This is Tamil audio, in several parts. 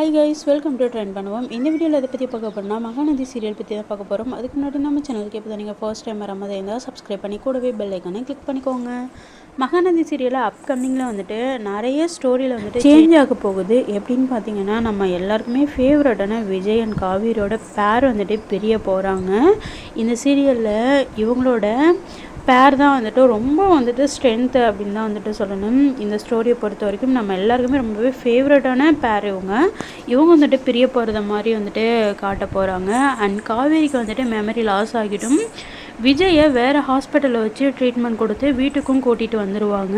Hi guys welcome to trend பண்ணுவோம் இந்த வீடியோவில் எதை பற்றி பார்க்க போனால் மகாநதி சீரியல் பற்றி தான் பார்க்க போகிறோம் அதுக்கு முன்னாடி நம்ம சேனலுக்கு இப்போ நீங்கள் ஃபர்ஸ்ட் டைம் வர மாதிரி இருந்தால் சப்ஸ்கிரைப் பண்ணி கூடவே பெல் ஐக்கானே கிளிக் பண்ணிக்கோங்க. மகாநதி சீரியலில் அப்கமிங்கில் வந்துட்டு நிறைய ஸ்டோரியில் வந்துட்டு சேஞ்ச் ஆக போகுது. எப்படின்னு பார்த்தீங்கன்னா நம்ம எல்லாருக்குமே ஃபேவரட்டான விஜய் அண்ட் காவேரியோட பேர் வந்துட்டு பிரிய போகிறாங்க இந்த சீரியலில் இவங்களோட பேர் தான் வந்துட்டு ரொம்ப வந்துட்டு ஸ்ட்ரென்த்து அப்படின்னு தான் வந்துட்டு சொல்லணும். இந்த ஸ்டோரியை பொறுத்த வரைக்கும் நம்ம எல்லாருக்குமே ரொம்பவே ஃபேவரட்டான பேர் இவங்க. இவங்க வந்துட்டு பிரிய போகிறத மாதிரி வந்துட்டு காட்ட போகிறாங்க அண்ட் காவேரிக்கு வந்துட்டு மெமரி லாஸ் ஆகிடும். விஜயை வேறு ஹாஸ்பிட்டலில் வச்சு ட்ரீட்மெண்ட் கொடுத்து வீட்டுக்கும் கூட்டிகிட்டு வந்துடுவாங்க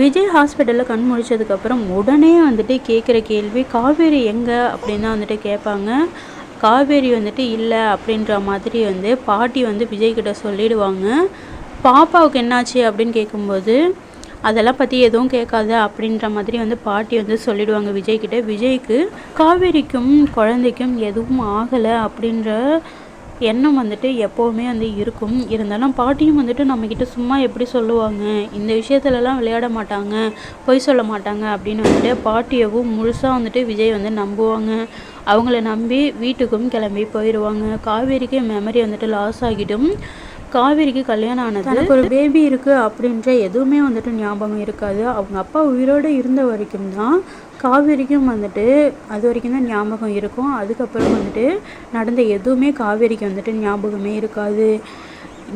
விஜய் ஹாஸ்பிட்டலில் கண் முடிச்சதுக்கப்புறம் உடனே வந்துட்டு கேட்குற கேள்வி காவேரி எங்கே? அப்படின்னு தான் வந்துட்டு கேட்பாங்க. காவேரி வந்துட்டு இல்லை அப்படின்ற மாதிரி வந்து பாட்டி வந்து விஜய்கிட்ட சொல்லிடுவாங்க. பாப்பாவுக்கு என்னாச்சு அப்படின்னு கேட்கும்போது அதெல்லாம் பற்றி எதுவும் கேட்காத அப்படின்ற மாதிரி வந்து பாட்டி வந்து சொல்லிடுவாங்க விஜய்கிட்ட. விஜய்க்கு காவேரிக்கும் குழந்தைக்கும் எதுவும் ஆகலை அப்படின்ற எண்ணம் வந்துட்டு எப்போவுமே வந்து இருக்கும். இருந்தாலும் பாட்டியும் வந்துட்டு நம்மக்கிட்ட சும்மா எப்படி சொல்லுவாங்க இந்த விஷயத்துலலாம் விளையாட மாட்டாங்க பொய் சொல்ல மாட்டாங்க அப்படின்னு வந்துட்டு பாட்டியவும் முழுசாக வந்துட்டு விஜய் வந்து நம்புவாங்க. அவங்கள நம்பி வீட்டுக்கும் கிளம்பி போயிடுவாங்க காவேரிக்கு மெமரி வந்துட்டு லாஸ் ஆகிடும். காவேரிக்கு கல்யாணம் ஆனது எனக்கு ஒரு பேபி இருக்குது அப்படின்ற எதுவுமே வந்துட்டு ஞாபகம் இருக்காது. அவங்க அப்பா உயிரோடு இருந்த வரைக்கும் தான் காவேரிக்கும் வந்துட்டு அது வரைக்கும் தான் ஞாபகம் இருக்கும். அதுக்கப்புறம் வந்துட்டு நடந்த எதுவுமே காவேரிக்கு வந்துட்டு ஞாபகமே இருக்காது.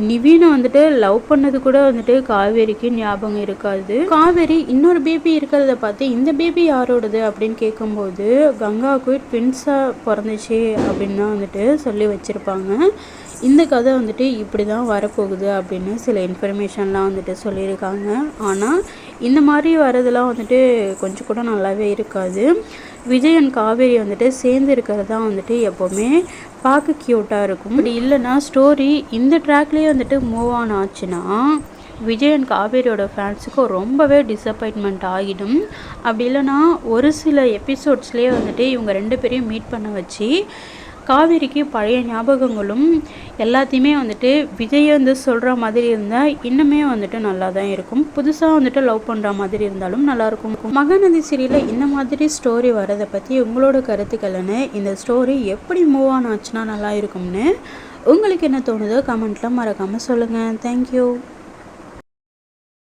நிவீனை வந்துட்டு லவ் பண்ணது கூட வந்துட்டு காவேரிக்கு ஞாபகம் இருக்காது. காவேரி இன்னொரு பேபி இருக்கிறத பார்த்து இந்த பேபி யாரோடது? அப்படின்னு கேட்கும்போது கங்காவுக்கு ட்வின்ஸாக பிறந்துச்சு அப்படின்னு தான் வந்துட்டு சொல்லி வச்சுருப்பாங்க. இந்த கதை வந்துட்டு இப்படி தான் வரப்போகுது அப்படின்னு சில இன்ஃபர்மேஷன்லாம் வந்துட்டு சொல்லியிருக்காங்க. ஆனால் இந்த மாதிரி வரதெல்லாம் வந்துட்டு கொஞ்சம் கூட நல்லாவே இருக்காது. விஜய் அண்ட் காவேரி வந்துட்டு சேர்ந்து இருக்கிறது தான் வந்துட்டு எப்போவுமே பார்க்க க்யூட்டாக இருக்கும். அப்படி இல்லைன்னா ஸ்டோரி இந்த ட்ராக்லேயே வந்துட்டு மூவ் ஆன் ஆச்சுன்னா விஜய் அண்ட் காவேரியோட ஃபேன்ஸுக்கும் ரொம்பவே டிசப்பாயின்மெண்ட் ஆகிடும். அப்படி இல்லைன்னா ஒரு சில எபிசோட்ஸ்லேயே வந்துட்டு இவங்க ரெண்டு பேரையும் மீட் பண்ண வச்சு காவேரிக்கு பழைய ஞாபகங்களும் எல்லாத்தையுமே வந்துட்டு விஜய் வந்து சொல்கிற மாதிரி இருந்தால் இன்னுமே வந்துட்டு நல்லா தான் இருக்கும். புதுசாக வந்துட்டு லவ் பண்ணுற மாதிரி இருந்தாலும் நல்லாயிருக்கும் மகாநதி சீரியலில் இந்த மாதிரி ஸ்டோரி வரதை பற்றி உங்களோட கருத்துக்கள்னு இந்த ஸ்டோரி எப்படி மூவ் ஆன் ஆச்சுன்னா நல்லா இருக்கும்னு உங்களுக்கு என்ன தோணுதோ கமெண்ட்டில் மறக்காமல் சொல்லுங்கள் தேங்க்யூ